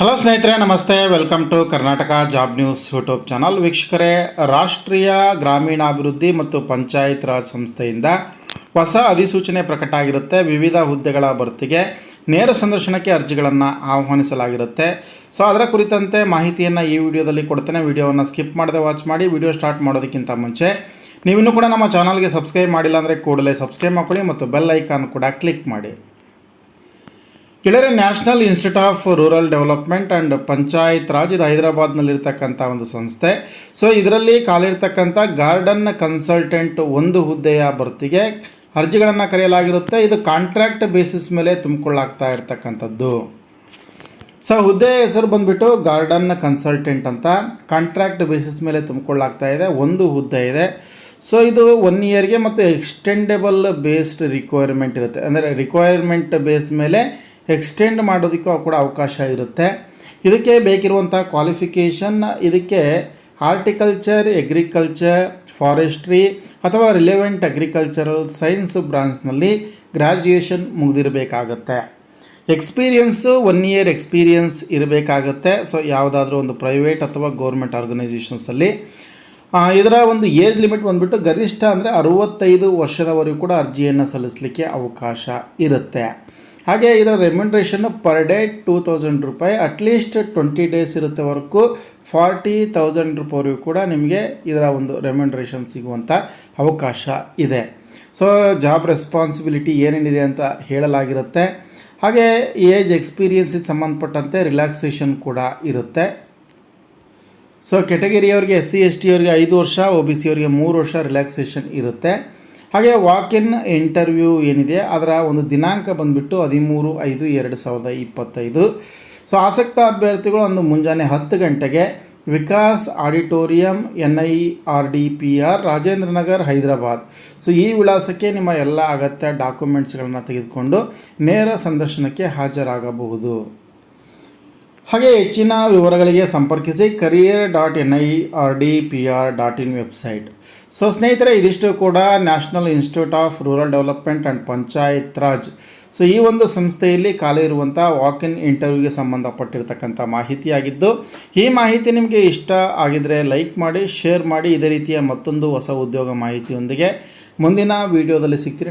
Hello ಸ್ನೇಹಿತರೆ, ನಮಸ್ತೆ. Welcome to Karnataka job news YouTube channel ವೀಕ್ಷಕರೇ, ರಾಷ್ಟ್ರೀಯ ಗ್ರಾಮೀಣಾಭಿವೃದ್ಧಿ ಮತ್ತು ಪಂಚಾಯತ್ ರಾಜ್ ಸಂಸ್ಥೆಯಿಂದ ಹೊಸ ಅಧಿಸೂಚನೆ ಪ್ರಕಟ ಆಗಿರುತ್ತೆ. ವಿವಿಧ ಹುದ್ದೆಗಳ ಭರ್ತಿಗೆ ನೇರ ಸಂದರ್ಶನಕ್ಕೆ ಅರ್ಜಿಗಳನ್ನು ಆಹ್ವಾನಿಸಲಾಗಿರುತ್ತೆ. ಸೊ ಅದರ ಕುರಿತಂತೆ ಮಾಹಿತಿಯನ್ನು ಈ ವಿಡಿಯೋದಲ್ಲಿ ಕೊಡ್ತೇನೆ. ವಿಡಿಯೋವನ್ನು ಸ್ಕಿಪ್ ಮಾಡದೆ ವಾಚ್ ಮಾಡಿ. ವಿಡಿಯೋ ಸ್ಟಾರ್ಟ್ ಮಾಡೋದಕ್ಕಿಂತ ಮುಂಚೆ ನೀವಿನ್ನೂ ಕೂಡ ನಮ್ಮ ಚಾನಲ್ಗೆ ಸಬ್ಸ್ಕ್ರೈಬ್ ಮಾಡಿಲ್ಲ ಅಂದರೆ ಕೂಡಲೇ ಸಬ್ಸ್ಕ್ರೈಬ್ ಮಾಡ್ಕೊಳ್ಳಿ ಮತ್ತು ಬೆಲ್ ಐಕಾನ್ ಕೂಡ ಕ್ಲಿಕ್ ಮಾಡಿ. ಕೆಳರೆ national institute of rural development and Panchayat Raj ಇದು ಹೈದರಾಬಾದ್ನಲ್ಲಿರ್ತಕ್ಕಂಥ ಒಂದು ಸಂಸ್ಥೆ. ಸೊ ಇದರಲ್ಲಿ ಕಾಲಿರ್ತಕ್ಕಂಥ ಗಾರ್ಡನ್ ಕನ್ಸಲ್ಟೆಂಟ್ ಒಂದು ಹುದ್ದೆಯ ಭರ್ತಿಗೆ ಅರ್ಜಿಗಳನ್ನು ಕರೆಯಲಾಗಿರುತ್ತೆ. ಇದು ಕಾಂಟ್ರಾಕ್ಟ್ ಬೇಸಿಸ್ ಮೇಲೆ ತುಂಬಿಕೊಳ್ಳಾಗ್ತಾ ಇರ್ತಕ್ಕಂಥದ್ದು. ಸೊ ಹುದ್ದೆಯ ಹೆಸರು ಬಂದುಬಿಟ್ಟು ಗಾರ್ಡನ್ ಕನ್ಸಲ್ಟೆಂಟ್ ಅಂತ. ಕಾಂಟ್ರಾಕ್ಟ್ ಬೇಸಿಸ್ ಮೇಲೆ ತುಂಬಿಕೊಳ್ಳಾಗ್ತಾ ಇದೆ. ಒಂದು ಹುದ್ದೆ ಇದೆ. ಸೊ ಇದು ಒನ್ ಇಯರ್ಗೆ ಮತ್ತು ಎಕ್ಸ್ಟೆಂಡೆಬಲ್ ಬೇಸ್ಡ್ ರಿಕ್ವೈರ್ಮೆಂಟ್ ಇರುತ್ತೆ. ಅಂದರೆ ರಿಕ್ವೈರ್ಮೆಂಟ್ ಬೇಸ್ ಮೇಲೆ ಎಕ್ಸ್ಟೆಂಡ್ ಮಾಡೋದಕ್ಕೂ ಕೂಡ ಅವಕಾಶ ಇರುತ್ತೆ. ಇದಕ್ಕೆ ಬೇಕಿರುವಂಥ ಕ್ವಾಲಿಫಿಕೇಷನ್ ಇದಕ್ಕೆ ಹಾರ್ಟಿಕಲ್ಚರ್ ಎಗ್ರಿಕಲ್ಚರ್ ಫಾರೆಸ್ಟ್ರಿ ಅಥವಾ ರಿಲೆವೆಂಟ್ ಅಗ್ರಿಕಲ್ಚರಲ್ ಸೈನ್ಸ್ ಬ್ರಾಂಚ್ನಲ್ಲಿ ಗ್ರ್ಯಾಜುಯೇಷನ್ ಮುಗಿದಿರಬೇಕಾಗತ್ತೆ. ಎಕ್ಸ್ಪೀರಿಯನ್ಸು ಒನ್ ಇಯರ್ ಎಕ್ಸ್ಪೀರಿಯನ್ಸ್ ಇರಬೇಕಾಗತ್ತೆ. ಸೊ ಯಾವುದಾದ್ರೂ ಒಂದು ಪ್ರೈವೇಟ್ ಅಥವಾ ಗೌರ್ಮೆಂಟ್ ಆರ್ಗನೈಸೇಷನ್ಸಲ್ಲಿ ಇದರ ಒಂದು ಏಜ್ ಲಿಮಿಟ್ ಬಂದುಬಿಟ್ಟು ಗರಿಷ್ಠ ಅಂದರೆ ಅರುವತ್ತೈದು ವರ್ಷದವರೆಗೂ ಕೂಡ ಅರ್ಜಿಯನ್ನು ಸಲ್ಲಿಸಲಿಕ್ಕೆ ಅವಕಾಶ ಇರುತ್ತೆ. ಹಾಗೆ ಇದರ remuneration per day two thousand ರೂಪಾಯಿ. ಅಟ್ಲೀಸ್ಟ್ ಟ್ವೆಂಟಿ ಡೇಸ್ ಇರುತ್ತವರೆಗೂ ಫಾರ್ಟಿ ತೌಸಂಡ್ ರೂಪಾಯಿವರೆಗೂ ಕೂಡ ನಿಮಗೆ ಇದರ ಒಂದು ರೆಮ್ಯುನ್ರೇಷನ್ ಸಿಗುವಂಥ ಅವಕಾಶ ಇದೆ. ಸೊ ಜಾಬ್ ರೆಸ್ಪಾನ್ಸಿಬಿಲಿಟಿ ಏನೇನಿದೆ ಅಂತ ಹೇಳಲಾಗಿರುತ್ತೆ. ಹಾಗೆ ಏಜ್ ಎಕ್ಸ್ಪೀರಿಯನ್ಸಿಗೆ ಸಂಬಂಧಪಟ್ಟಂತೆ ರಿಲ್ಯಾಕ್ಸೇಷನ್ ಕೂಡ ಇರುತ್ತೆ. ಸೊ ಕೆಟಗರಿಯವ್ರಿಗೆ ಎಸ್ ಸಿ ಎಸ್ ಟಿ ಅವರಿಗೆ ಐದು ವರ್ಷ ಒ ಬಿ ಸಿ ಅವರಿಗೆ ಮೂರು ವರ್ಷ ರಿಲ್ಯಾಕ್ಸೇಷನ್ ಇರುತ್ತೆ. ಹಾಗೆ ವಾಕ್ ಇನ್ ಇಂಟರ್ವ್ಯೂ ಏನಿದೆ, ಅದರ ಒಂದು ದಿನಾಂಕ ಬಂದುಬಿಟ್ಟು ಹದಿಮೂರು ಐದು ಎರಡು ಸಾವಿರದ ಇಪ್ಪತ್ತೈದು. ಸೊ ಆಸಕ್ತ ಅಭ್ಯರ್ಥಿಗಳು ಒಂದು ಮುಂಜಾನೆ ಹತ್ತು ಗಂಟೆಗೆ Vikas auditorium, N I R D P R, Rajendra Nagar, Hyderabad. So ಈ ವಿಳಾಸಕ್ಕೆ ನಿಮ್ಮ ಎಲ್ಲ ಅಗತ್ಯ ಡಾಕ್ಯುಮೆಂಟ್ಸ್ಗಳನ್ನು ತೆಗೆದುಕೊಂಡು ನೇರ ಸಂದರ್ಶನಕ್ಕೆ ಹಾಜರಾಗಬಹುದು. ಹಾಗೆ ಹೆಚ್ಚಿನ ವಿವರಗಳಿಗೆ ಸಂಪರ್ಕಿಸಿ career dot N I R D P R dot in website so ಸ್ನೇಹಿತರೆ, ಇದಿಷ್ಟು ಕೂಡ national institute of rural development and Panchayat Raj so ಈ ಒಂದು ಸಂಸ್ಥೆಯಲ್ಲಿ ಖಾಲಿ ಇರುವಂಥ ವಾಕ್ ಇನ್ ಇಂಟರ್ವ್ಯೂಗೆ ಸಂಬಂಧಪಟ್ಟಿರ್ತಕ್ಕಂಥ ಮಾಹಿತಿಯಾಗಿದ್ದು, ಈ ಮಾಹಿತಿ ನಿಮಗೆ ಇಷ್ಟ ಆಗಿದ್ದರೆ ಲೈಕ್ ಮಾಡಿ ಶೇರ್ ಮಾಡಿ, ಇದೇ ರೀತಿಯ ಮತ್ತೊಂದು ಹೊಸ ಉದ್ಯೋಗ ಮಾಹಿತಿಯೊಂದಿಗೆ ಮುಂದಿನ ವಿಡಿಯೋದಲ್ಲಿ ಸಿಗ್ತೀರಿ.